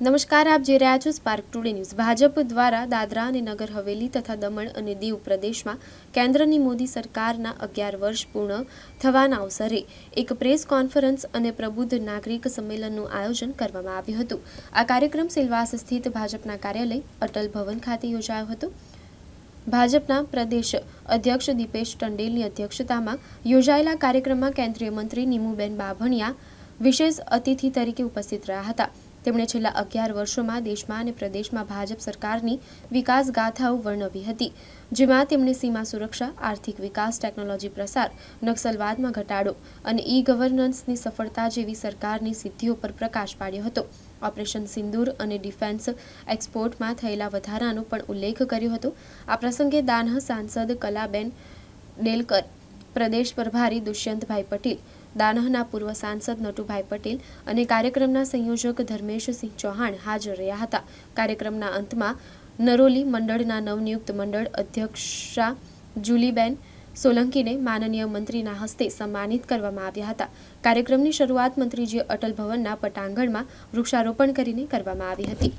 નમસ્કાર, આપ જોઈ રહ્યા છો સ્પાર્ક ટુડે ન્યૂઝ ભાજપ દ્વારા દાદરા અને નગર હવેલી તથા દમણ અને દીવ પ્રદેશમાં કેન્દ્રની મોદી સરકારના અગિયાર વર્ષ પૂર્ણ થવાના અવસરે એક પ્રેસ કોન્ફરન્સ અને પ્રબુદ્ધ નાગરિક સંમેલનનું આયોજન કરવામાં આવ્યું હતું. આ કાર્યક્રમ સિલવાસ સ્થિત ભાજપના કાર્યાલય અટલ ભવન ખાતે યોજાયો હતો. ભાજપના પ્રદેશ અધ્યક્ષ દીપેશ ટંડેલની અધ્યક્ષતામાં યોજાયેલા કાર્યક્રમમાં કેન્દ્રીય મંત્રી નીમુબેન બાભણિયા વિશેષ અતિથિ તરીકે ઉપસ્થિત રહ્યા હતા. તેમણે છેલ્લા અગિયાર વર્ષોમાં દેશમાં અને પ્રદેશમાં ભાજપ સરકારની વિકાસ ગાથાઓ વર્ણવી હતી, જેમાં તેમણે સીમા સુરક્ષા, આર્થિક વિકાસ, ટેકનોલોજી પ્રસાર, નક્સલવાદમાં ઘટાડો અને ઈ ગવર્નન્સની સફળતા જેવી સરકારની સિદ્ધિઓ પર પ્રકાશ પાડ્યો હતો. ઓપરેશન સિંદૂર અને ડિફેન્સ એક્સપોર્ટમાં થયેલા વધારાનો પણ ઉલ્લેખ કર્યો હતો. આ પ્રસંગે દાનહ સાંસદ કલાબેન ડેલકર, પ્રદેશ પ્રભારી દુષ્યંતભાઈ પટેલ દાનહના પૂર્વ સાંસદ નટુભાઈ પટેલ અને કાર્યક્રમના સંયોજક ધર્મેશસિંહ ચૌહાણ હાજર રહ્યા હતા. કાર્યક્રમના અંતમાં નરોલી મંડળના નવનિયુક્ત મંડળ અધ્યક્ષા જુલીબેન સોલંકીને માનનીય મંત્રીના હસ્તે સન્માનિત કરવામાં આવ્યા હતા. કાર્યક્રમની શરૂઆત મંત્રીજી અટલ ભવનના પટાંગણમાં વૃક્ષારોપણ કરીને કરવામાં આવી હતી.